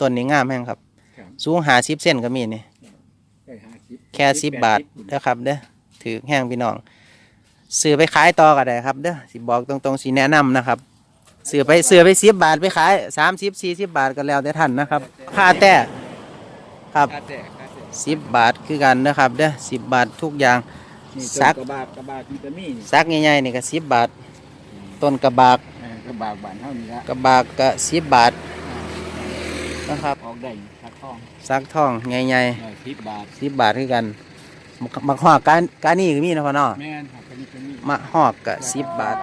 ต้นนี้งามแห้งครับ ครับสูงหาสิบเส้นก็มีนี่ ได้ห้าสิบแค่สิบบาทเด้อครับเด้อถือแห้งพี่น้องซื้อไปขายต่อก็ได้ครับเด้อสิบอกตรงๆสิแนะนำนะครับซื้อไปซื้อไปสิบบาทไปขายสามสิบสี่สิบบาทก็แล้วแต่ท่านนะครับค่าแต่ครับค่าแต่ค่าแต่สิบบาทคือกันนะครับเด้อสิบบาททุกอย่าง นี่ซัต้นกกระบากกระบากวิตามินซักใหญ่ๆนี่ก็สิบบาท ต้นกระบาก เออกระบากบานเท่านี้ละกระบากก็สิบบาท นะครับออกได้ค่าทองซักท่องใหญ่เออสิบบาทๆสิบบาทคือกันมักมักหอกการการนี่ก็มีนะพ่อเนาะแม่นครับอันนี้ก็มีมะหอกก็สิบบาท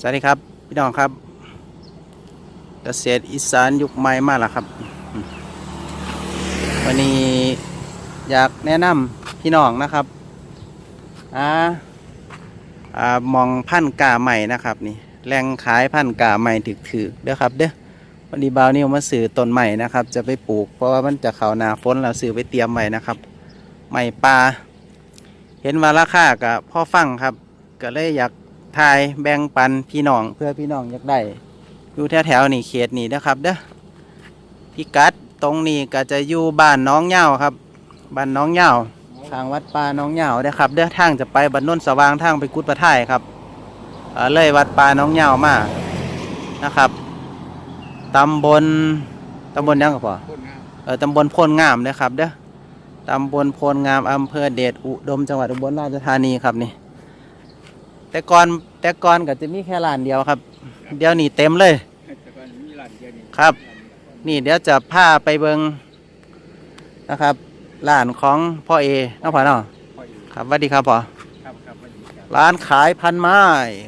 สวัสดีครับ พี่น้องครับ เกษตรอีสานยุคใหม่มาแล้วครับ วันนี้อยากแนะนำพี่น้องนะครับอ่าอ่ามองพันกาใหม่นะครับนี่แหล่งขายพันกาใหม่ถึกถือเด้อครับเด้อวันนี้บาวนี่มาซื้อต้นใหม่นะครับ จะไปปลูก เพราะว่ามันจะเข้านาฝนเราซื้อไปเตรียมไว้นะครับใหม่ปลาเห็นว่าราคากับพ่อฟังครับ ก็เลยอยาก ทายแบ่งปันพี่น้องเพื่อพี่น้องอยากได้อยู่แถวๆนี่เขตนี่นะครับเด้อพิกัดตรงนี้ก็จะอยู่บ้านน้องเหย้าครับบ้านน้องเหย้าทางวัดป่าน้องเหย้าเด้อครับเด้อทางจะไปบ้านโนนสว่างทางไปกุดประท่ายครับเอ่อเลยวัดป่าน้องเหย้ามานะครับตำบลตำบลยังก็พอคนงามเออตำบลโพนงามนะครับเด้อตำบลโพนงามอำเภอเดชอุดมจังหวัดอุบลราชธานีครับนี่ แต่ก่อนแต่ก่อนก็จะมีแค่ร้านเดียวครับ เดี๋ยวนี้เต็มเลย แต่ก่อนมีร้านเดียวนี่ครับ นี่เดี๋ยวจะพาไปเบิงนะครับร้านของพ่อเอน้องพ่อเนาะพออยู่ครับสวัสดีครับพ่อครับครับพอดีครับร้านขายพันไม้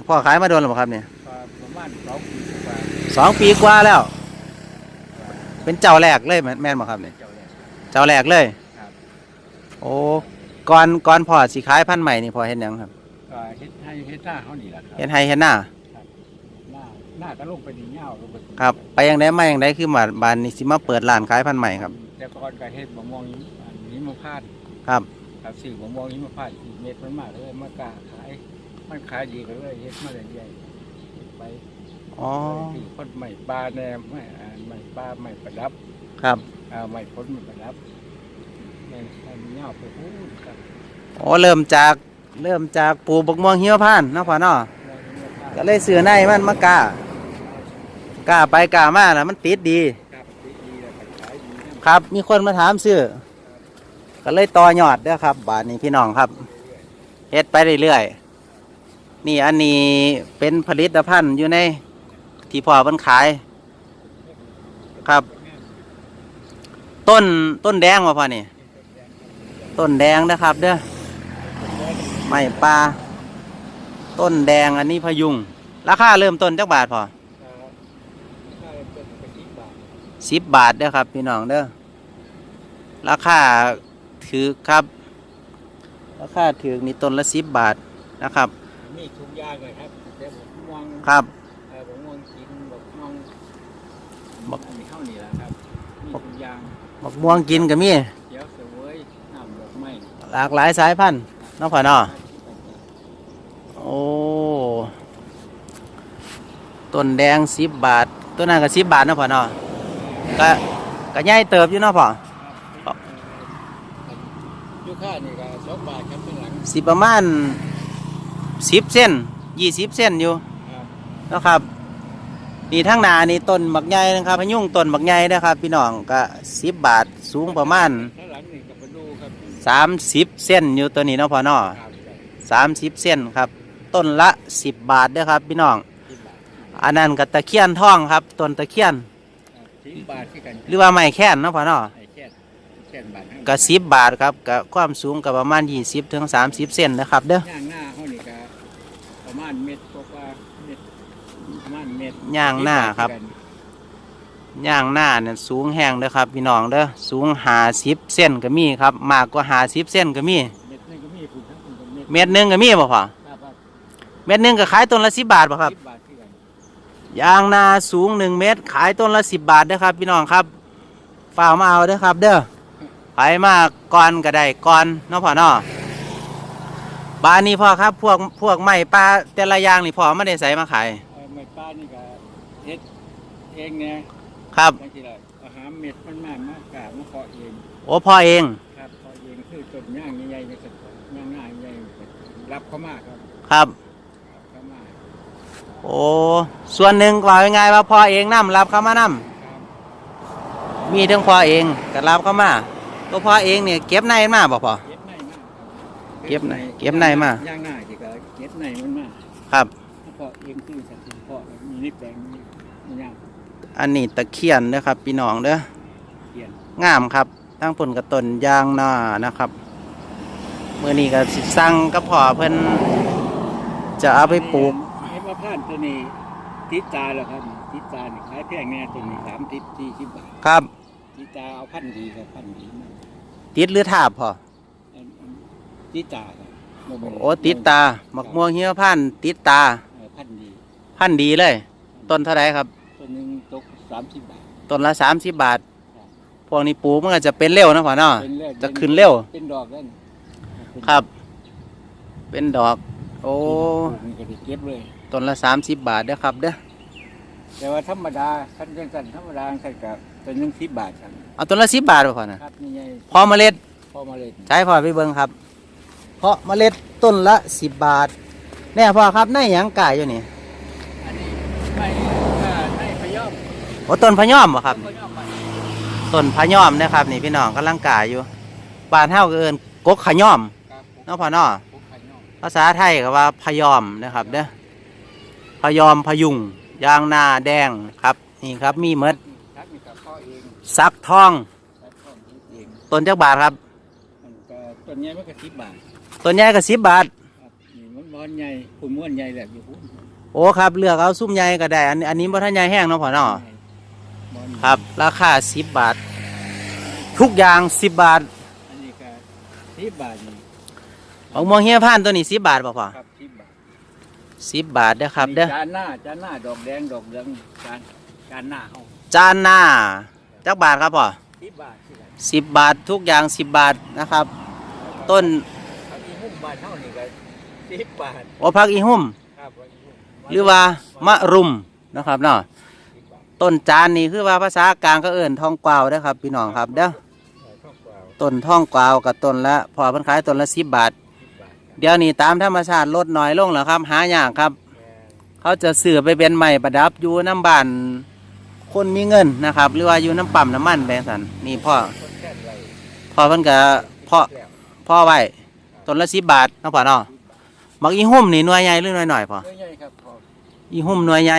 พ่อขายมาโดนหรือเปล่าครับเนี่ยก็ประมาณสองปีกว่าสองปีกว่าแล้ว เป็นเจ้าแรกเลยแม่นแม่นบ่ครับเนี่ยเจ้าแล้วเจ้าแรกเลยครับ โอ้ก่อนก่อนพ่อสิขายพันธุ์ใหม่นี่พ่อเห็นยังครับ ก็เฮ็ดให้เฮ็ดหน้าเขานี่แหละครับเห็นให้เห็นหน้า หน้าหน้าก็ลงไปในเหย้าลงไปครับ ไปยังไดมายังไดคือมาบานนี้สิมาเปิดร้านขายพันธุ์ใหม่ครับ แต่ก่อนก็เฮ็ดมะม่วงหิมอันนี้มะพร้าวครับ ครับซื้อมะม่วงหิมพานต์อีกเม็ดมันมากเลยมากล้าขายมันขายดีก็เลยเฮ็ดมาเรื่อยๆเฮ็ดไปอ๋อที่คนใหม่ปลาแนมไม่อ่าใหม่ปลาใหม่ประดับครับ อ่าใหม่พ้นใหม่ประดับแม่นอันนี้เอาไปพูดครับโอ้เริ่มจาก เริ่มจากปลูกบักม่วงหิมพานเนาะพ่อเนาะก็เลยซื้อในมันมากล้ากล้าไปกล้ามาแล้วมันติดดีครับดีๆแล้วก็ขายดี ครับมีคนมาถามซื้อก็เลยต่อยอดเด้อครับ บาทนี้พี่น้องครับเฮ็ดไปเรื่อยๆนี่อันนี้เป็นผลิตภัณฑ์อยู่ในที่พ่อเพิ่นขาย ครับ ต้นต้นแดงมาพ่อนี่ ต้นแดงนะครับ เด้อ ไม้ปลาต้นแดงอันนี้พยุง ราคาเริ่มต้นจักบาทพออ่าถ้าเป็นไปสิบบาทสิบบาทเด้อครับ พี่น้องเด้อราคาถือครับ ราคาถือนี่ต้นละสิบบาทนะครับมีทุกอย่างเลยครับแต่ผมม่วงครับเอ่อผมม่วงกินผมม่วงบักมีเท่านี้แหละครับมีทุกอย่างบักม่วงกินก็มีเดี๋ยวเสวยน้ำดอกไม้หลากหลายสายพันธุ์เน้องพ่อเนาะโอ้ต้นแดงสิบบาทต้นนั้นก็สิบบาทเนาะพ่อเนาะก็ก็ใหญ่เติบอยู่เนาะพ่อยูค่านี่ก็สองบาทครับเป็นหลังสิประมาณสิบเส้นยี่สิบเส้นอยู่ครับนะครับนี่ทั้งหนานี่ต้นบักใหญ่นะครับพะยุงต้นบักใหญ่นะครับ พี่น้องก็สิบบาทสูงประมาณ สามสิบเส้นอยู่ตัวนี้เนาะพ่อเนาะครับสามสิบเส้นครับ ต้นละสิบบาทเด้อครับพี่น้องสิบบาทอันนั้นก็ตะเคียนทองครับต้นตะเคียน สิบบาทที่กันหรือว่าไม้แค้นเนาะพ่อเนาะไอ้แค่อแค่นบาทกะสิบบาทครับกะความสูงกับประมาณยี่สิบถึงสามสิบเซนนะครับเด้อย่างหน้าเขานี่ก็ประมาณเม็ดกว่าเม็ดประมาณเม็ดย่างหน้าครับ ย่างหน้าเนี่ยสูงแห้งเด้อครับพี่น้องเด้อสูงหาสิบเส้นก็มีครับมากกว่าหาสิบเส้นก็มี เม็ดนึงก็มีผู้ทั้งคนก็เม็ดเม็ดหนึงก็มีบ่พอครับครับเม็ดหนึงก็ขายต้นละสิบบาทบ่ครับ สิบบาทที่กันยางนาสูงหนึ่งเมตร ขายต้นละสิบบาทเด้อครับ พี่น้องครับฝ่ากมาเอาเด้อครับ เด้อขายมาก่อนก็ได้ก่อนเนาะพ่อเนาะบานนี้พ่อครับ พวกพวกไม้ปลาแต่ละอย่างนี่พ่อไม่ได้ใส่มาขาย เอ่อเม็ดป้านี่ก็เฮ็ดเองเนี่ย ครับจังซี่ล่ะเอาหาเม็ดมันมามากามาเพาะเองโอ้พ่อเองครับเพาะเองคือต้นย่างใหญ่ๆนี่ก็ย่างง่ายใหญ่ๆรับเข้ามาครับครับ รับเข้ามาโอ้ส่วนหนึ่งว่ายังไงว่าพ่อเองนํรับเข้ามานํครับมีทั้งพ่อเองก็รับเข้ามาตัวพ่อเองเนี่ยเก็บในมาบ่พ่อ เก็บในมากครับเก็บในเก็บในมา ย่างง่ายที่ก็เก็บในมันมาครับ เพาะเองคือสัตว์เพาะมีในแปลงมีมีย่าง อันนี้ตะเคียนเด้อครับพี่น้องเด้อเขียนงามครับทั้งผลกระตนยางนานะครับเมื่อนี้ก็สิสั่งก็พอเพิ่นจะเอาไปปลูกเห็ดมะพร้าวตัวนี้ติดตาแล้วครับติดตานี่ขายแพงแน่ตัวนี้สามสิบสี่สิบบาทครับติดตาเอาพันธุ์ดีครับพันธุ์ดีมากติดหรือทาบพออันอันติดตาครับบ่แม่นโอ้ติดตาหมักม่วงเหี่ยวพันธุ์ติดตาเออพันธุ์ดี พันธุ์ดีเลย ต้นเท่าไรครับตัวหนึ่งตก สามสิบบาท ต้นละสามสิบบาทครับพวกนี้ปลูกมันก็จะเป็นเร็วนะพ่อเนาะเป็นเลือดจะขึ้นเร็ว เป็นดอกแล้วนี่ครับ เป็นดอก โอ้นี่ก็ได้เก็บเลย ต้นละสามสิบบาทเด้อครับเด้อ แต่ว่าธรรมดาคันจังสันธรรมดาใส่กับตัวหนึ่งสิบบาทครับเอาต้นละสิบบาทบ่พ่อนะครับนี่ไงพอเมล็ดพอมาเลยใช้พ่อไปเบิ่งครับ เพราะเมล็ดต้นละสิบบาท แน่พ่อครับในหยังกายอยู่นี่ อันนี้ไม่ก็ให้พยอมโอ้ต้นพะยอมบ่ครับพยอมไปต้นพะยอมนะครับ นี่พี่น้องกำลังกายอยู่บ้านเฮาก็เอิ้นกกขะยอมครับเนาะพ่อเนาะผมพยอมภาษาไทยก็ว่าพะยอมนะครับเด้อพะยอมพะยุงยางนาแดงครับ นี่ครับมีเมดทักนี่กับพ่อเองซักทองทักพ่อเองต้นจักบาทครับมันก็ต้นใหญ่มันก็สิบบาทต้นใหญ่ก็สิบบาทครับนี่มันบอนใหญ่คุณม้วนใหญ่แหละอยู่พุ่นโอ้ครับเลือกเอาซุ้มใหญ่ก็ได้ อันนี้อันนี้บ่ทันใหญ่แห้งเนาะพ่อเนาะบอนใหญ่ ครับ ราคาสิบบาท ทุกอย่างสิบบาทอันนี้ก็สิบบาทนี่ของม่วงเฮียพานตัวนี้สิบบาทบ่พ่อครับสิบบาทสิบบาทเด้อครับเด้อจานหน้าจานหน้าดอกแดงดอกเหลืองจานจานหน้าเอาจานหน้าจักบาทครับพ่อสิบบาทสิบบาทสิบบาททุกอย่างสิบบาทนะครับ ต้นอันนี้หุ้มบาทเท่านี้ก็สิบบาทโอพักอีหุ่มครับว่าอีหุ้มหรือว่ามะรุมนะครับเนาะสิบบาท ต้นจานนี่คือว่าภาษากลางก็เอิ่นทองกวาวเด้อครับ พี่น้องครับเด้อเออข้าวเปล่าต้นทองกวาวกับต้นละพอเพิ่นขายต้นละสิบบาทสิบบาทครับเดี๋ยวนี้ตามธรรมชาติลดน้อยลงแล้วครับ หายากครับแม่นเขาจะซื้อไปเป็นไม้ประดับอยู่น้ำบ้านคนมีเงินนะครับ หรือว่าอยู่น้ำปั๊มน้ำมันแบงสันนี่พ่อคนแค่ไรพ่อเพิ่นก็พ่อแล้วพ่อไว้ต้นละสิบบาทเนาะพ่อเนาะมักอีหุ่มนี่หน่วยใหญ่หรือหน่วยหน่อยพ่อเยอะใหญ่ครับพออีหุ่มหน่วยใหญ่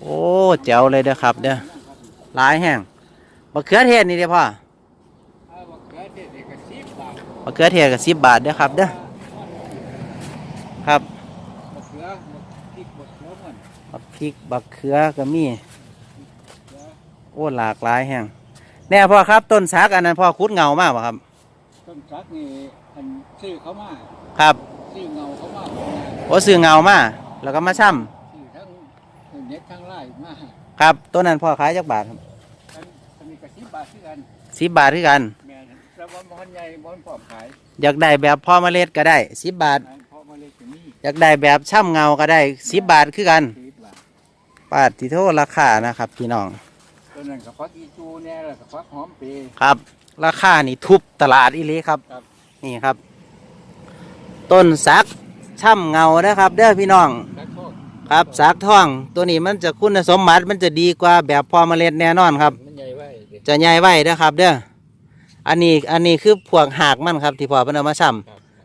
โอ้แจ๋วเลยเด้อครับเด้อหลายแห้งมะเขือเทศนี่เด้อพ่อเอาบักเขือเทศนี่ก็สิบบาทมะเขือเทศก็สิบบาทเด้อครับเด้อครับบักเขือบักพริกบักเขือมันบักพริกบักเขือก็มีเขือโอ้หลากหลายแห้งแน่พ่อครับต้นสักอันนั้นพ่อคุดเงามากป่ะครับ ต้นสักนี่อันซื้อเขามาครับซื้อเงาเขามาโอ้ซื้อเงามาแล้วก็มาช่ซื้อทั้ง เน็ตทั้งไล่มาำครับต้นนั้นพ่อขายจักบาทครับอันอันนี้ก็สิบบาทคือกันสิบบาทคือกัน แม่นแล้วบอลบอลใหญ่บอลพร้อมขายอยากได้แบบพ่อเมล็ดก็ได้สิบบาท อันพอมาเลยถึงนี่อยากได้แบบช่ำเงาก็ได้สิบบาทคือกันสิบบาทบาทที่โทษราคานะครับพี่น้องตัวนั้นกับฟักอีจูเนี่ยแล้วกับฟักหอมเปรย์ ครับ ราคานี่ทุบตลาดอีหลีครับ ครับ นี่ครับ ต้นสักช่ำเงานะครับ เด้อพี่น้อง แล้วก็ ครับสักทองตัวนี้มันจะคุณสมบัติมันจะดีกว่าแบบพ่อเมล็ดแน่นอนครับ มันใหญ่ไว้เด็กจะใหญ่ไว้นะครับ เด้ออันนี้อันนี้คือพวกหากมันครับ ที่พ่อเพิ่นเอามาซ้ครับ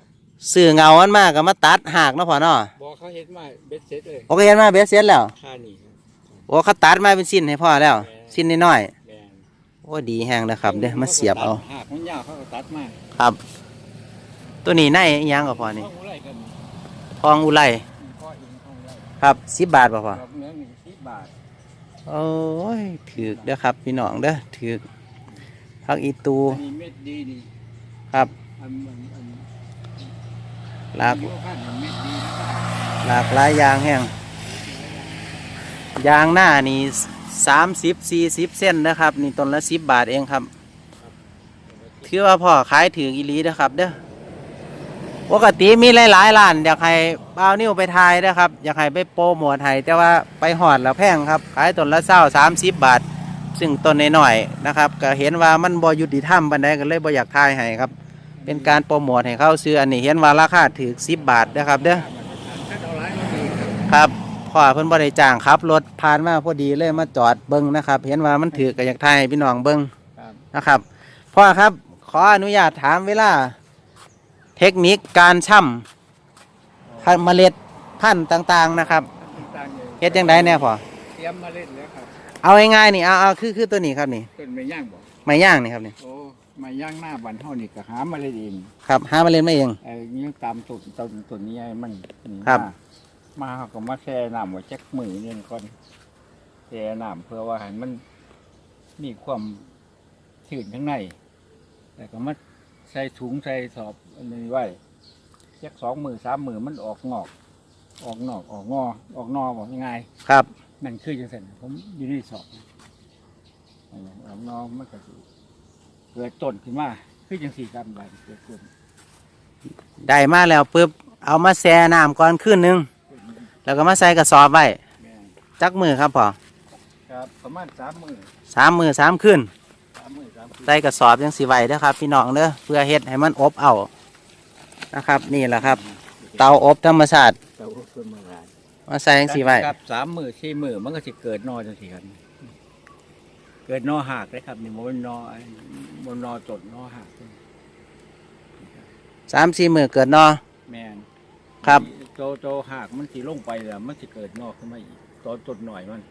ำซื้อเงามันมาก็มาตัดหากเนาะพ่อเนาะบอกเขาเห็นมาเบ็ดเสร็จเลยโอเคเห็นมาเบสเซ็ตแล้วค่านี่ครับ โอ้เขาตัดมาเป็นชิ้นให้พ่อแล้วชิ้นน้อยแมนๆโอ้ดีแห้งนะครับเด้อมาเสียบเอาหากมันยาวเขาก็ตัดมาครับ ตัวนี้ในอิหยังก็พอนี่ห้องไรกัน ทองอุไร ครับสิบบาทป่ะพ่อดอกเนื้อหนึ่งสิบบาทโอ้ยถือกเด้อครับพี่น้องเด้อถือกพักอีตูอันนี้เม็ดดีดีครับอันอันอันหลากยุพันธุ์เม็ดดีนะครับหลากหลายอยางแห้งยางหน้านี่สามสิบสี่สิบเส้นนะครับ นี่ต้นละสิบบาทเองครับถือว่าพ่อขายถืออีหลีนะครับ เด้อ ปกติมีหลายๆร้านอยากให้เบาวนิ้วไปทายนะครับ อยากให้ไปโปรโมทให้แต่ว่าไปหอดแล้วแพงครับ ขายต้นละเศร้าสามสิบบาท ซึ่งต้นน้อยๆนะครับ ก็เห็นว่ามันบ่ยุติธรรมบันไดก็เลยบ่อยากทายให้ครับ เป็นการโปรโมทให้เขาซื้ออันนี้เห็นว่าราคาถือสิบบาทนะครับเด้อครับพ่อเพิ่นบ่ได้จ้างขับรถผ่านมาพอดีเลยมาจอดเบิ่งนะครับ เห็นว่ามันถือก็อยากทายพี่น้องเบิ่งนะครับพ่อครับ ขออนุญาตถามเวลา เทคนิคการช่ำพันธุ์เมล็ดพันธุ์ต่างๆนะครับต่างๆอยู่เฮ็ดจังไดแน่พ่อเตรียมมาเล่นแล้วครับเอาง่ายๆนี่เอาเอาคือคือตัวนี้ครับนี่ต้นไม่ย่างบอกไม้ย่างนี่ครับนี่โอ้ไม่ย่างหน้าบันเท่านี่ก็หามาเล่นเองครับหาเมล็ดมาเองไอ้นี่ตามต้นต้นต้นนี้ไอ้มันนี่ครับ มามาเขาก็มาแช่น้ำไว้จักมือเนี่ยก่อนแช่น้ำเพื่อว่าให้มันมีความชื้นข้างในแต่ก็มาใส่ถุงใส่สอบ อันนี้ไว้จักสองมือสามมือมันออกงอก ออกนอกออกงอ ออกนอบอกยังไงครับ นั่นคือจังสันผมอยู่ในสอบอันนั้นออกนอมันก็สิเกิดต้นขึ้นมาคือจังสี่ครับใบเกิดต้นได้มาแล้วปุ๊บเอามาแช่น้ำก่อนคืนหนึง แล้วก็มาใส่กระสอบไว้แม่นจักมือครับพ่อครับประมาณสามมือสามมือสามคืน สามมือสามคืน ใส่กระสอบยังสีไว้เด้อครับพี่น้องเด้อเพื่อเฮ็ดให้มันอบเอา นะครับ นี่แหละครับ เตาอบธรรมชาติเตาอบเพิ่มมาหลายมาใส่ยังสีไว้ครับสามมือสี่มือมันก็จะเกิดนอจังสี่ครับเกิดนอหักเลยครับนี่มันนอมันนอจดนอหักสามสี่มือเกิดเนอแมนครับโตโตหักมันสีลงไปแล้วมันจะเกิดนอขึ้นมาอีกตอนจดหน่อยมัน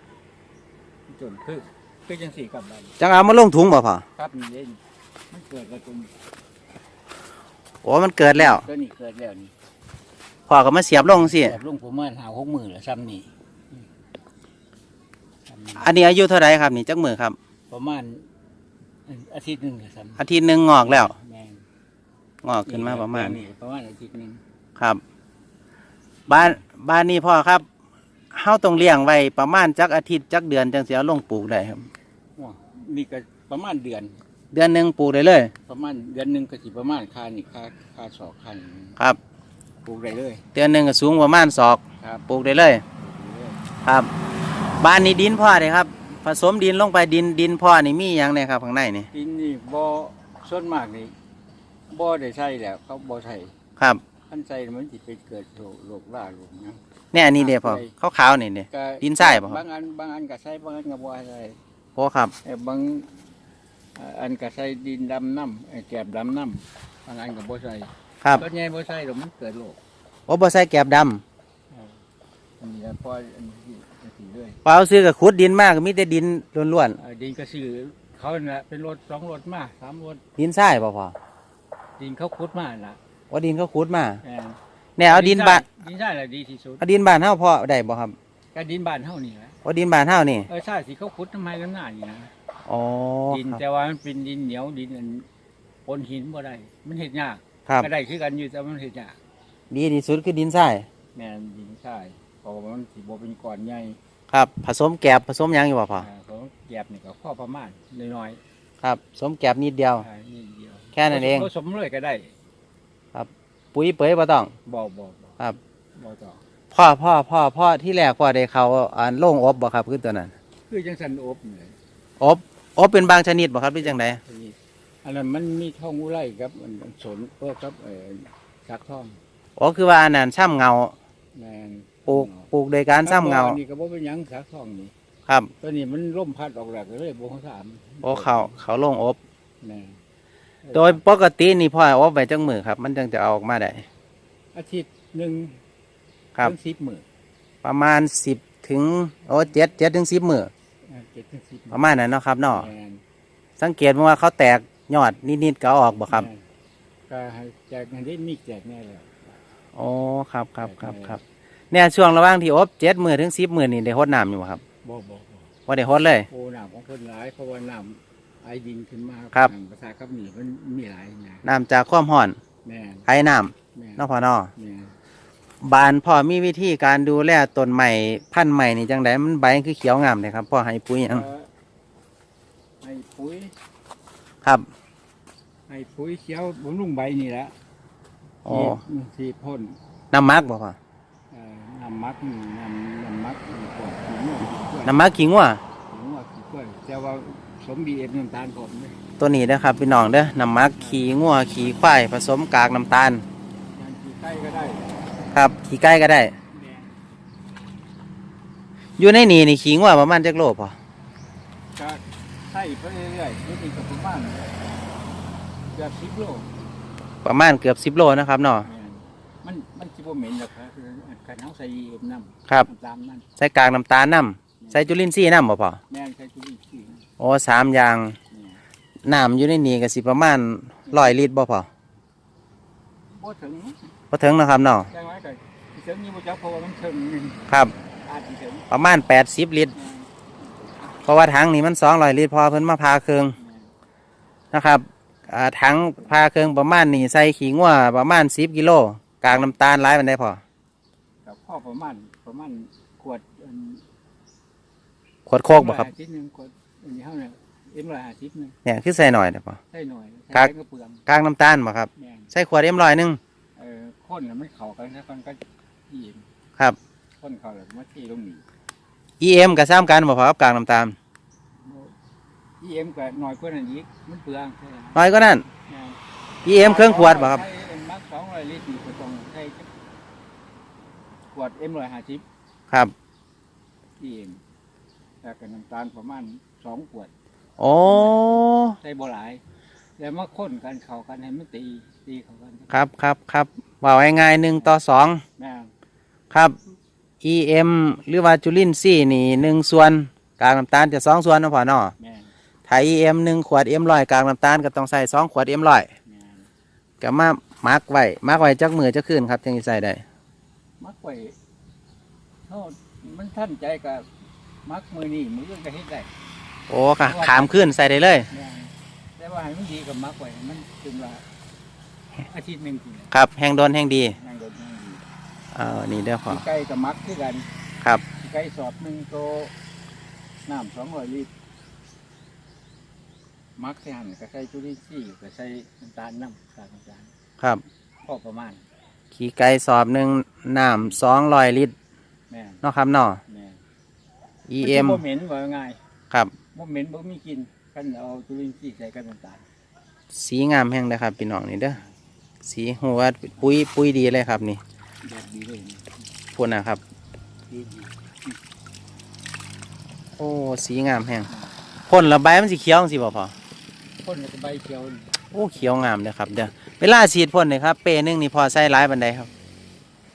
จนคือคือจังสี่กับใบจังเอามาลงถุงบ่พ่อครับนี่เองมันเกิดกระตุ้ม โอ้มันเกิดแล้วตัวนี้เกิดแล้วนี่พ่อก็มาเสียบลงสิ แบบลุงผมมาหาหกมือแล้วซ้ำนี่ซ้ำนี่อันนี้อายุเท่าไหรครับ นี่จักมือครับ ประมาณอาทิตย์หนึ่งแล้วซ้ำอาทิตย์หนึ่งงอกแล้ว แม่นงอกขึ้นมาประมาณ นี่ประมาณอาทิตย์หนึ่งครับ บ้านบ้านนี้พ่อครับเฮาต้องเลี้ยงไว้ประมาณจักอาทิตย์จักเดือนจังสิเอาลงปลูกได้ครับ ว้านี่ก็ประมาณเดือน เดือนหนึ่งปลูกได้เลย ประมาณเดือนหนึ่งก็สิประมาณค่านี่ค่าค่าสอกค่านี่ครับ ปลูกได้เลยเดือนหนึ่งก็สูงประมาณศอก ครับปลูกได้เลยปลูกได้เลยครับ บ้านนี้ดินพ่อเลยครับ ผสมดินลงไปดินดินพ่อนี่มีอย่างเนี่ยครับข้างในนี่ดินนี่บ่ส่วนมากนี่บ่ได้ใส่แล้วเขาบ่ใส่ครับคันใส่มันสิไปเกิดโรคโรคล่าโรคหยัง เนี่ยอันนี้เด้พ่อขาวขาวๆนี่เด้ก็ดินทรายบ่ครับ บางอันบางอันก็ใส่บางอันก็บ่ใส่โอ้ครับ แต่บางเอ่ออันก็ใส่ดินดำน้ำเอ่อแกบดำน้ำบางอันก็บ่ใส่ครับก็ใหญ่บ่ใส่หรอกมันเกิดโรคโอ้บ่ใส่แกบดอันนี้ก็พออันนี้ก็สิเรื่อยำเปล่าซื้อกับขุดดินมากมีแต่ดินล้วนเอ่อดินก็ซื้อเขาน่ะเป็นรถสองรถมาสามรถๆดินทรายบ่พ่อดินเขาขุดมาน่ะว่าดินเขาขุดมาแม่นเนี่ยเอาดินบ้านดินใช่แหละดีที่สุดเอาดินบ้านเฮาพ่อได้บ่ครับก็ดินบ้านเฮานี่แหละว่าดินบ้านเฮานี่เออใช่สิเขาขุดทำไมกันหน้านี่นะ อ๋อดินครับแต่ว่ามันเป็นดินเหนียวดินอันปนหินบ่ได้ มันเฮ็ดยากครับ ก็ได้คือกันอยู่แต่มันเฮ็ดยากดีที่สุดคือดินทรายแม่นดินใช่เพราะว่ามันสิบ่เป็นก้อนใหญ่ครับ ผสมแกบผสมหยังอยู่บ่พ่ออ่าของแกบนี่ก็พอประมาณน้อยครับผสมแกบนิดเดียว ๆอ่านิดเดียวแค่นั้นเอง ผสมเลยก็ได้ปุ๋ยเปยบ่ต้อง บ่บ่บ่ครับ บ่ต่อพ่อพ่อพ่อพ่อที่แรกพ่อได้เขาอ่านโล่งอบบ่ครับคือตัวนั้น คือจังสันอบนี่เลยอบ อบเป็นบางชนิดบ่ครับหรือจังไดอันนั้นมันมีท่องอุไรครับมันสนเออครับเออสักท่องอ๋อคือว่าอันนั้นซ้ำเงาแม่นปลูกปลูกโดยการซ้ำเงาอันนี้ก็บ่เป็นหยังสักท่องนี่ครับตัวนี้มันล่มพัดออกแล้วก็เลยบ่เขาถามโอ้เขาเขาโล่งอบ แม่นโดยปกตินี่พ่ออบไว้จังมือครับ มันจึงจะเอาออกมาได้ อาทิตย์หนึ่งครับ ถึงสิบมื้อประมาณสิบถึงโอ้เจ็ดเจ็ดถึงสิบมืออ่า เจ็ดถึงสิบประมาณนั้นเนาะครับเนาะแม่นสังเกตว่าเขาแตกยอดนิดๆก็เอาออกบ่ครับแม่นก็ให้แจกเงินได้มีแจกแน่แล้วโอ้ครับครับครับครับเนี่ยช่วงระหว่างที่อบเจ็ดหมื่นถึงสิบหมื่นนี่ได้หดน้ำอยู่บ่ครับบ่บ่บ่ว่าได้หดเลย โอ้น้ำของคนหลายเพราะว่าน้ำไอดินขึ้นมาครับน้ำภาษากับหนีมันมีหลายนะน้ำจากความห่อนแม่นไอ้น้แม่นำเนอกพอนอแม่น บานพ่อมีวิธีการดูแลต้นใหม่พันธุ์ใหม่นี่จังไดมันใบคือเขียวงามเลยครับพ่อให้ปุ๋ยหยังเอ่อให้ปุ๋ยครับให้ปุ๋ยเขียวบำรุงใบนี่แหละโอ้ที่ที่พ่นน้ำมักบ่พ่อเอ่อน้ำมักนี่น้ำน้ำมักนี่พวกขี้งัวขี้กล้วยน้ำมักขี้งัวขี้งัวขี้กล้วยแต่ว่าสมบีเอ็น้ำตาลผมเลยตัวนี้นะครับพี่น้องเด้อน้ำมักขี้งัวขี้ควายผสมกากน้ำตาลงานขี้ไก่ก็ได้ ครับ ขี้ไก่ก็ได้แม่นอยู่ในนี่นี่ขี้งัวประมาณจักโลพอก็ใส่ไปเรื่อยๆนี่เป็นกับประมาณเกือบสิบโลประมาณเกือบสิบโลนะครับเนาะแม่นมันมันจิบเหม็นหรอกครับคือการเอาใส่เอ็มน้ำครับตามนั่นใส่กากน้ำตาลน้ำใส่จุลินทรีย์น้ำบ่พอแม่นใส่ทุกทีโอ้สามอย่างแม่นน้ำอยู่ในนี่ก็สิประมาณร้อยลิตรบ่พอบ่ถึง พอถึงนะครับเนาะแจ้งไว้ก็เชิงนี้บ่จักเพราะว่ามันเชิงหนึงครับ อาจสิถึงประมาณแปดสิบลิตรแม่นเพราะว่าถังนี้มันสองร้อยลิตรพอเพิ่นมาพาเครื่องแม่นนะครับอ่าถังพาเครื่องประมาณนี่ใส่ขี้งัวประมาณสิบกิโลกากน้ำตาลร้ายมันได้พอกับพ่อประมาณประมาณขวดอันขวดโคกบ่ครับอาทิตย์หนึงขวดอันนี้เท่าไหร่เอ็มร้อยอาทิตย์หนึงเนี่ยคือใส่หน่อยได้พอ ใส่หน่อยครัใส่บก็เปลืองกากน้ำตาลบ่ครับแม่นใส่ขวดเอ็มร้อยหนึง เออข้นน่ะมันเข้ากันแล้วมันก็อิ่มครับข้นเข้าแล้วมาที่ลงนี่ EM กับซ้ำกันบ่พอกับกากน้ำตาลอีเอ็มก็น้อยกว่านั้นอีกมันเปลืองใช่ไหมน้อยก็นั่นแม่น EM เครื่องขวดบ่ครับ ใช้เอ็มมักสองร้อยลิตรนี่ก็ต้องใช้ขวดเอ็มร้อยห้าสิบครับอีเอ็มแล้วก็น้ำตาลประมาณสองขวด โอ้ ใส่บ่หลาย แล้วมาข้นกันเข้ากันให้มันตี ตีเข้ากันครับครับครับว่าง่ายๆหนึ่งต่อสองแม่นครับ EM หรือว่าจุลินทรีย์นี่หนึ่งส่วนกากน้ำตาลจะสองส่วนเนาะพอเนาะแม่นถ้า EM หนึ่งขวด M ร้อยกากน้ำตาลก็ต้องใส่สองขวด M ร้อยแม่นก็มามักไว้มักไว้จักมือจะขึ้นครับจังสิใส่ได้มักไว้เท่ามันท่านใจกับมักมือนี่มืออื่นก็เฮ็ดได้โอ้ค่ะขามขึ้นใส่ได้เลย แม่นแต่ว่าให้มันดีกับมักไว้มันจึงว่า อาทิตย์หนึ่งทีครับแห้งโดนแห้งดีนั่งโดนนั่งดีเออนี่เด้อพอขี้ไก่กับมักคือกันครับขี้ไก่สอบหนึ่งโตน้ำสองร้อยลิตรมักใส่หั่นก็ใส่จุลินทรีย์ก็ใส่น้ำตาลน้ำตาลน้ำตาลครับ พอประมาณ ขี่ไก่สอบหนึ่งน้ำสองร้อยลิตรแม่นเนาะครับเนาะ แม่น EM บ่เหม็นว่าง่ายครับ บ่เหม็นบ่มีกลินกันเอาจุลินทรีย์ใส่กันน้ำตาลสีงามแห้งเลยครับพี่น้องนี่เด้อ สีหัวาปุ้ยปุ้ยดีเลยครับนี่แบบดีเลยนี่พูดนะครับดีดีโอ้สีงามแห้งพ่นและใบมันสีเขียวจังสิบ่พอพ่นแล้วก็ใบเขียวนี่โอ้เขียวงามเลยครับเด้อเวลาฉีดพ่นเลยครับ เปรย์หนึงนี่พอใส่ร้ายบันไดครับ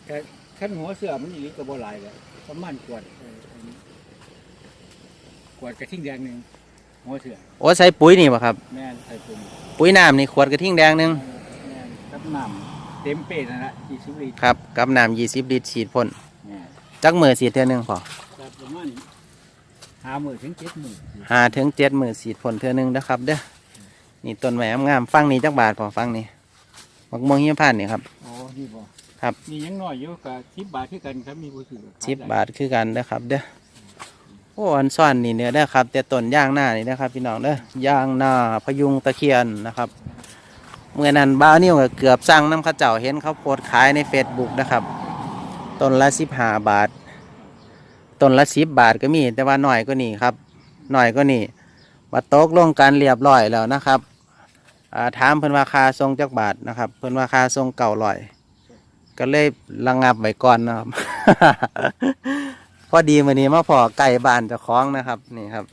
แต่ขั้นหัวเสือมันอีกก็บ่หลายแล้วประมาณขวดเอ่ออันนี้ขวดกระทิ่งแดงหนึ่งหัวเสือโอ้ใส่ปุ๋ยนี่บ่ครับแม่นใส่ปุ๋ยปุ๋ยน้ำนี่ขวดกระทิ่งแดงหนึงแม่ นกับน้ำเต็มเป๊ะนั่นละยี่สิบลิตรครับกับน้ำยี่สิบลิตรฉีดพ่นแม่นจักมือฉีดเท่านึงพอก็ประมาณห้าหมื่นถึงเจ็ดหมื่นหาถึงเจ็ดมือฉีดพ่นเท่านึงนะครับเด้อนี่ต้นไม้งามๆฟังนี่จักบาทพอฟังนี่มักม่วงหิมพานต์นี่ครับ อ๋อนี่บ่ครับนี่ยังน้อยอยู่กับสิบบาทคือกันครับมีผู้ซื้อขยสิบได้บาทคือกันนะครับเด้อโอ้อันซ่อนนี่เนี่ยเด้อครับ แต่ต้นย่างหน้านี่นะครับ พี่น้องเด้อย่างหน้าพยุงตะเคียนนะครับ เมื่อนั้นบ้าวนิ้วก็เกือบสั่งน้ำข้าเจ้าเห็นเขาโพสต์ขายในเฟซบุ๊กนะครับต้นละสิบห้าบาทต้นละสิบบาทก็มี แต่ว่าหน่อยก็นี่ครับหน่อยก็นี่มาตกลงกันเรียบร้อยแล้วนะครับอ่าถามเพิ่นว่าคาทรงจักบาทนะครับเพิ่นว่าคาทรงเก่าลอย ก็เลยระงับไว้ก่อนนะครับ พอดีวันนี้มาพอไก่บ้านเจะคล้าของนะครับนี่ครับ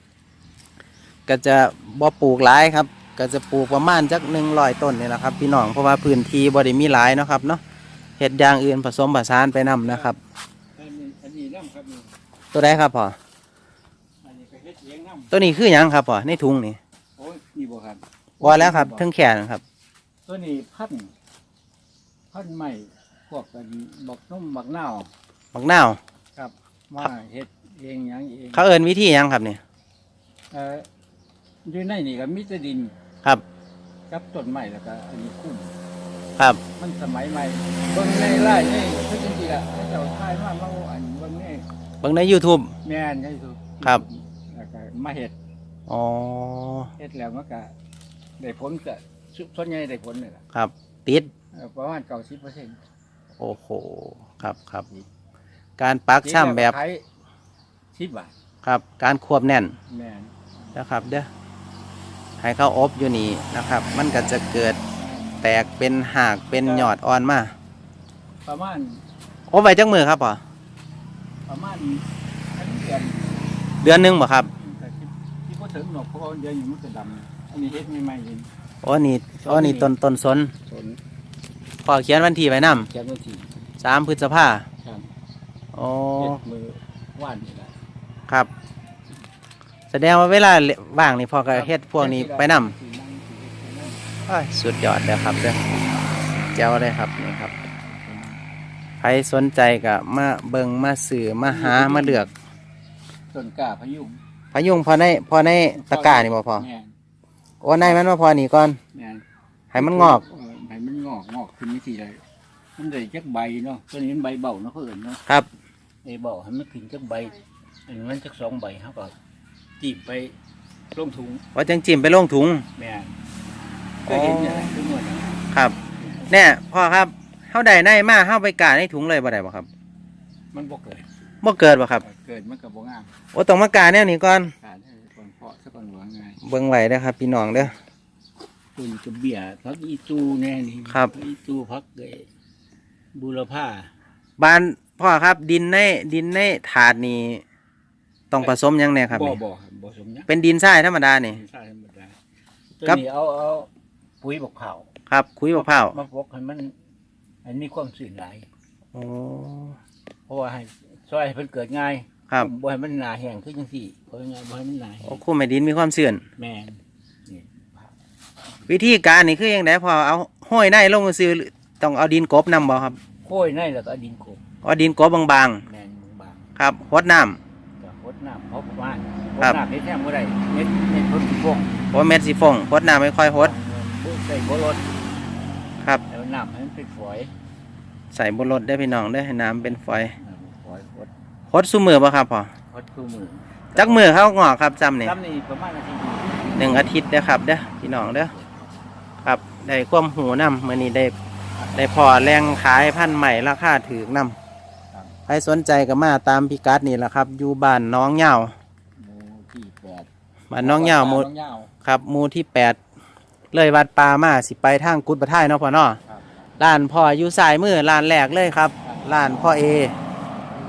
ก็จะบ่ปลูกหลายครับ ก็จะปลูกประมาณจักหนึ่งร้อยต้นนี่แหละครับพี่น้องเพราะว่าพื้นที่บ่ได้มีหลายเนาะครับเนาะเห็ดอย่างอื่นผสมผสานไปนํนะครับอันนี้อันนี้น้ำครับนี่ตัวใดครับพ่ออันนี้ก็เฮ็ดเลี้ยงน้ำตัวนี้คือหยังครับพ่อในถุงนี่โอ้ยนี่นี่บ่ครับบ่แล้วครับเทั้งแขนครับ ตัวนี้พันธุ์พันธุ์ใหม่พวกกันบักนุ่มบักนาวบักนาวครับมาเฮ็ดเองหยังเองเขาเอิ้นวิธีหยังครับเนี่ยเอ่ออยู่ในนี่ก็มีแต่ดิน ครับ กับต้นไม้แล้วก็อันนี้คุ้มครับ มันสมัยใหม่เบิ่งในไร่นี่คือจริงๆอะให้เจ้าทายมาเมาอันเบิ่งนี่เบิ่งใน YouTube แม่นใช่สุดครับ แล้วก็มาเฮ็ดอ๋อเฮ็ดแล้วมันก็ได้ผลก็สุส่วนใหญ่ได้ผลนี่ล่ะครับ ติด เอ่อประมาณ90%โอ้โห ครับครับ การปักช่ำแบบขาย10บาทครับ การควบแน่นแม่นนะครับ เด้อ ให้เขาอบอยู่นี่นะครับ มันก็จะเกิดแตกเป็นหากเป็นยอดอ่อนมาประมาณอบไว้จักมือครับพ่อประมาณอันเดือนเดือนหนึงบ่ครับแต่ที่ที่บ่ถึงหรอกเพราะว่าเดือนอยู่มันจะดำอันนี้เฮ็ดใหม่ๆเองโอ้นี่โอ้นี่ต้นต้นสนสนพ่อเขียนวันที่ไว้นำแค่นาทีสามพฤษภาครับโอ้เฮ็ดมือว่านนี่แหละครับ แสดงว่าเวลาว่างนี่พ่อก็เฮ็ดพวกนี้ไปนำอ้ายสุดยอดเลยครับเด้อเจ้าเลยครับนี่ครับใครสนใจก็มาเบิงมาสื่อมาหามาเลือกต้นกล้าพะยุงพะยุงพอในพอในตะกร้านี่บ่พอแม่นโอ้ในมันมาพอนี่ก่อนแม่นให้มันงอกเให้มันงอกงอกขึ้นวิธีใดมันได้จักใบเนาะตัวนี้มันใบเบาเนาะเพิ่นเนาะครับ ไอ้เบาให้มันขึ้นจักใบอันนี้มันจักสองใบเฮาก็ จีบไปลงถุงว่าจังจิ้มไปลงถุง แม่นเคยเห็นเนี่ยทุกมื้อนี้ครับ เนี่ยพ่อครับเฮาได้ในมาเฮาไปกาในถุงเลยบ่ได้บ่ครับมันบ่เกิดบ่เกิดบ่ครับเกิดมันก็บ่งามโอ้ต้องมากาแนวนี้ก่อนการให้คนเพาะซะก่อนว่าไงเบิ่งไว้เด้อครับ พี่น้องเด้อ คุณกระเบียพักอีตูแน่นี่ครับ อีตูพักเกบุรพาบ้านพ่อครับดินในดินในถาดนี่ต้องผสมหยังแน่ครับบ่นี่บ่ ครับบ่สมเนี้ยเป็นดินทรายธรรมดานี่ ใช่ธรรมดาตัวครับ นี้เอาเอาปุ๋ยบกเผาครับ คุยกับข้าวมาพกให้มันให้มีความสื่นหลายโอ้เพราะว่าให้ซอยให้เพิ่นเกิดง่ายครับบ่ให้มันหนาแห้งคือจังซี่เพราะง่ายบ่ให้มันหนาแห้โอ้งคู่แม่ดินมีความเสื่อน แม่นนี่วิธีการนี่คือยังไงพอเอาห้อยในลงซื้อต้องเอาดินกบนำบ่ครับโค้ยในแล้วก็เอาดินกบเอาดินกบบางแม่นบางๆครับหดน้ๆก็พดน้ำเพราะประมาณพด ครับ น้ำนี่แท้บ่ได้เม็ดเม็ดพดสิฟงำโอ้เม็ดสีฟงหดน้ำไม่ค่อยหดบ่ใส่บ่ลดครับ แล้วน้ำให้มันเป็นฝอยใส่บนรถได้อพี่น้องได้อให้น้ำเป็นฝอยฝอยพดหดสู้มือบ่ครับพอพดคู่มือจักมือเขางอกครับจำนี่ซ้ำนี่ประมาณนาทีหนึ่งอาทิตย์เด้อครับเด้อพี่น้องเด้อครับได้ความหูน้ำมื่อนี้ได้ได้พอแรงขายพันธุ์ใหม่ราคาถือกน้ำใครสนใจก็มาตามพิกัดนี่แหละครับ อยู่บ้านน้องเหยาหมูที่แปด บ้านน้องเหยาหมู่น้องเหยาครับหมู่ที่แปดเลยวัดปลามาสิไปทางกุดประท่ายเนาะพ่อเนาะครับร้านพ่ออยู่สายมือร้านแรกเลยครับร้านพ่อเอ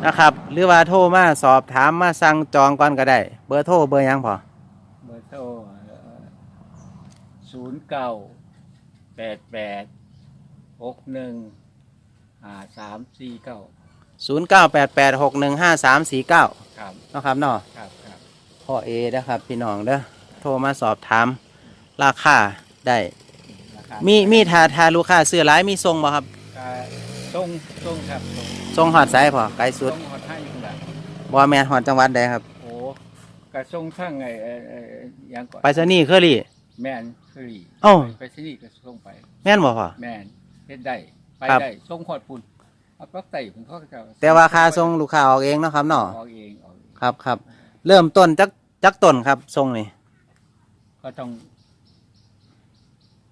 นะครับ หรือว่าโทรมาสอบถามมาสั่งจองก่อนก็ได้ เบอร์โทรเบอร์หยังพอเบอร์โทรศูนย์เก้าแปดแปดหกหนึ่งห้าสามสี่เก้าศูนย์เก้าแปดแปดหกหนึ่งห้าสามสี่เก้าครับนาะครับเนาะครับครับ พ่อเอนะครับ พี่น้องเด้อโทรมาสอบถาม ราคาได้ราคามีมีทาทาลูกค้าซื้อหลายมีทรงบ่ครับก็ส่งส่งครับส่งทรงหอดสายพอไกลสุส่ดงหอดให้คุณละบ่แมนหอดจังหวัดใดครับโอ้ก็ส่งทั้งไอ้ไอ้ไอ้หยังก่อนไปซนี่เคอรี่แม่นคือรีเอ้าไปที่นี่ก็ส่งไป แม่นบ่พ่อแม่นเฮ็ดได้ไปครับได้ส่งหอดปุ่นเอาปักไต่ผมเขาก็จะแต่ว่าค่าทรงลูกค้าออกเองเนาะครับเนาะออกเองออกเองครับครับ เริ่มต้นจักจักต้นครับทรงนี่ก็ต้อง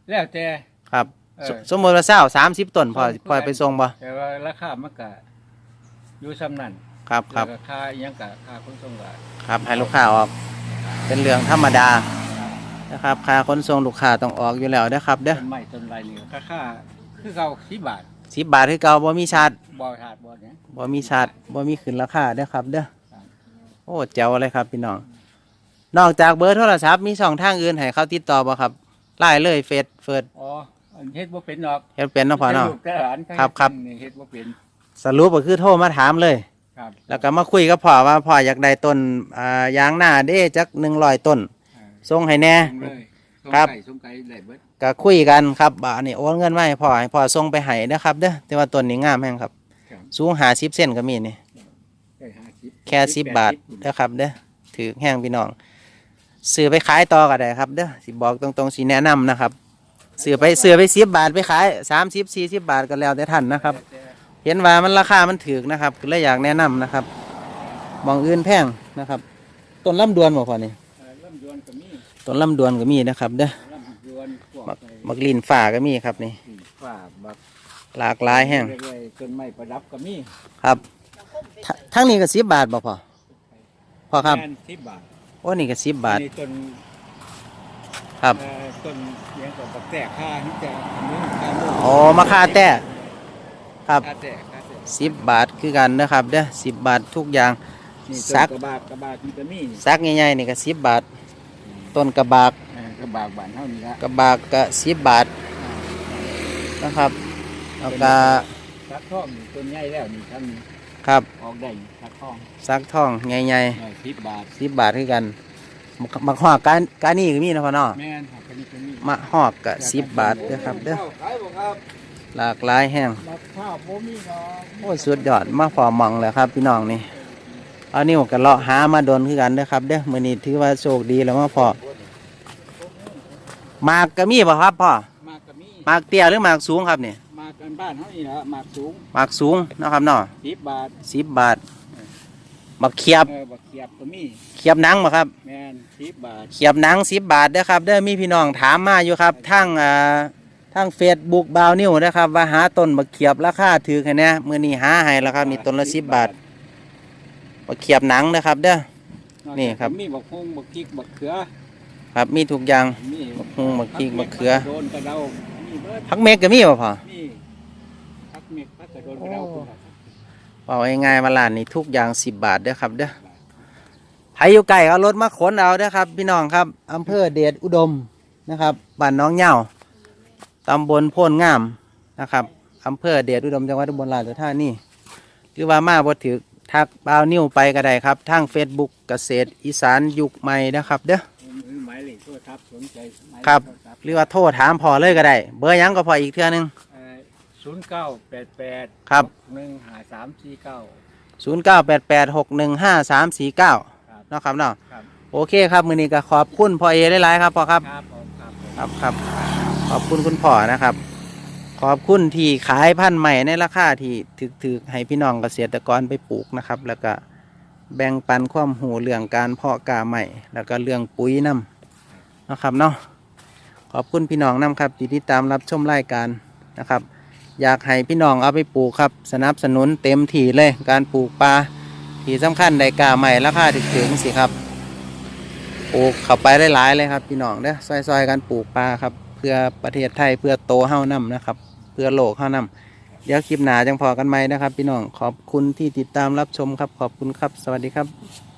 แล้วแต่ ครับเออ สสมมติว่าเศร้าสามสิบต้นพอส่งพอไปทรงบ่แต่ว่าราคามันก็อยู่ซ้ำนั่นครับครับแล้วก็ค่าอิหยังก็ค่าขนส่งก็ครับให้ลูกค้าออก เป็นเรื่องธรรมดานะครับค่าขนส่งลูกค้าต้องออกอยู่แล้วนะครับเด้อต้นไม้ต้นไรนี่ก็ค่าคือเก่าสิบบาทสิบบาทคือเก่าบ่มีชาร์จบ่ขาดบ่เนี่ยบ่มีชาร์จบ่มีขึ้นราคาเด้อครับเด้อครับ โอ้เจ๋วเลยครับพี่น้อง นอกจากเบอร์โทรศัพท์มีช่องทางอื่นให้เขาติดต่อบ่ครับไล่เลยเฟซเฟิร์ดอ๋ออันเฮ็ดบ่เป็นดอกเฮ็ดเป็นเนาะพ่อเนาะแต่ลูกแต่หลานเขาครับครับนี่เฮ็ดบ่เป็น สรุปก็คือโทรมาถามเลย ครับ แล้วก็มาคุยกับพ่อว่าพ่ออยากได้ต้นอ่ายางหน้าเด้จัก100ต้นอ่าส่งให้แหน่ ส่งเลยสงครับ ไก่สงไก่ได้เบิดก็คุยกันครับบ่านี่โอนเงินมาให้พ่อให้พ่อส่งไปให้นะครับเด้อแต่ว่าต้นนี้งามแฮงครับ ครับ สูงหาสิบเซนก็มีนี่ได้ห้าสิบ แค่สิบบาทเด้อครับเด้อถือแห้งพี่น้องซื้อไปขายต่อก็ได้ครับเด้อสิบอกตรงๆสิแนะนำนะครับซื้อไปซื้อไปสิบบาทไปขายสามสิบสี่สิบบาทก็แล้วแต่ท่านนะครับแต่เห็นว่ามันราคามันถือนะครับก็เลยอยากแนะนำนะครับมองอื่นแพงนะครับต้นลำดวนบ่พอนี่เอ่อลำดวนก็มีต้นลำดวนก็มีนะครับเด้อลำดวนพวกมักไอ้มักลินฝ่าก็มีครับนี่ฝ้าบักหลากหลายแห้งเรื่อยๆต้นไม้ประดับก็มีครับ ททั้งนี้ก็สิบบาทบ่พอพอครับแม่นสิบบาทโอ้นี่ก็สิบบาทนี่ต้นครับเอ่อต้นเลี้ยงกับบักแตกค่าที่แต่มื้อค่ามื้อ๋อมะค่าแต้ครับค่าแตกค่าแตกสิบบาทคือกันนะครับเด้อสิบบาททุกอย่าง นี่สัต้นก กระบากกระบากนี่ก็มีนี่ซักใหญ่ๆนี่ก็สิบบาท ต้นกระบาก เออกระบากบานเท่านี้ละกระบากก็สิบบาทนะครับแล้วก็สักทองนี่ต้นใหญ่แล้วนี่ท่านนี้ ครับออกได้สักทองซักทองใหญ่เออสิบบาทๆสิบบาทคือกันมักมักหอกกาการนี่ก็มีนะพ่อเนาะแม่นครับอันนี้ก็มีมะหอกก็สิบบาทเด้อครับเด้อขายบ่ครับหลากหลายแห้งบักข้าวบ่มีเนาะโอ้ยสุดยอดมาพอหมองเลยครับ พี่น้องนี่เอานี่ผมก็เลาะหามาโดนคือกันเด้อครับเด้อมื้อนี้ถือว่าโชคดีแล้วมาพอหมากก็มีบ่ครับพ่อมากก็มีหมากเตี้ยหรือหมากสูงครับนี่มากกันบ้านเฮานี่ละมากสูงหมากสูงเนาะครับเนาะ10บาทสิบบาทบักเขียบเออบักเขียบก็มีเขียบหนังบ่ครับแม่น10บาทเขียบหนังสิบบาทเด้อครับเด้อมีพี่น้องถามมาอยู่ครับทั้งอ่าทั้งเฟซบุ๊กบาวนิวนะครับ ว่าหาต้นบักเขียบราคาถือแค่นี้มื้อนี้หาให้แล้วครับนี่ต้นละสิบบาทบักเขียบหนังนะครับเด้อนี่ครับมีบักฮงบักจิกบักเขือครับมีทุกอย่างมีบักฮุงบักจิกบักเขือโดนกระเดามีเบิดพักเมกก็มีบ่พ่อมีพักเม็ดพักกระ โดนกระเอ้เอาง่ายๆมาร้านนี้ทุกอย่างสิบบาทเด้อครับเด้อใครอยู่ไกลเอารถมาขนเอาเด้อครับ พี่น้องครับอำเภอเดชอุดมนะครับบ้านน้องเหย้าตำบลโพนงามนะครับอำเภอเดชอุดมจังหวัดอุบลราชธานีหรือว่ามาบ่ถือทักบาวนิ้วไปก็ได้ครับทาง Facebook เกษตรอีสานยุคใหม่นะครับเด้อหมายเลขโทรศัพท์สนใจหมายเลขครับ หรือว่าโทรถามพอเลยก็ได้ เบอร์ยังก็พออีกเทื่อนึง ศูนย์เก้าแปดแปดครับ หนึ่งหาสามสี่เก้า0988615349ครับ เนาะครับเนาะครับโอเคครับมือนี้ก็ขอบคุณพ่อเอหลายๆครับพ่อครับ ครับผมครับผม ครับครับขอบคุณคุณพ่อนะครับ ขอบคุณที่ขายพันธุ์ใหม่ในราคาที่ถึกๆให้พี่น้องเกษตรกรไปปลูกนะครับ แล้วก็แบ่งปันความหูเรื่องการเพาะกาใหม่ แล้วก็เรื่องปุ๋ยน้ำนะครับเนาะขอบคุณพี่น้องน้ำครับที่ติดตามรับชมรายการนะครับ อยากให้พี่น้องเอาไปปลูกครับ สนับสนุนเต็มที่เลย การปลูกปลาที่สำคัญได้กาใหม่ราคาถึงๆสิครับปลูกเข้าไปได้หลายเลยครับพี่น้องเด้อซอยๆกันปลูกปลาครับ เพื่อประเทศไทยเพื่อโตเฮ้านํนะครับ เพื่อโลกเฮ้านํเดี๋ยวคลิปหนาจังพอกันไหมนะครับ พี่น้องขอบคุณที่ติดตามรับชมครับ ขอบคุณครับ สวัสดีครับ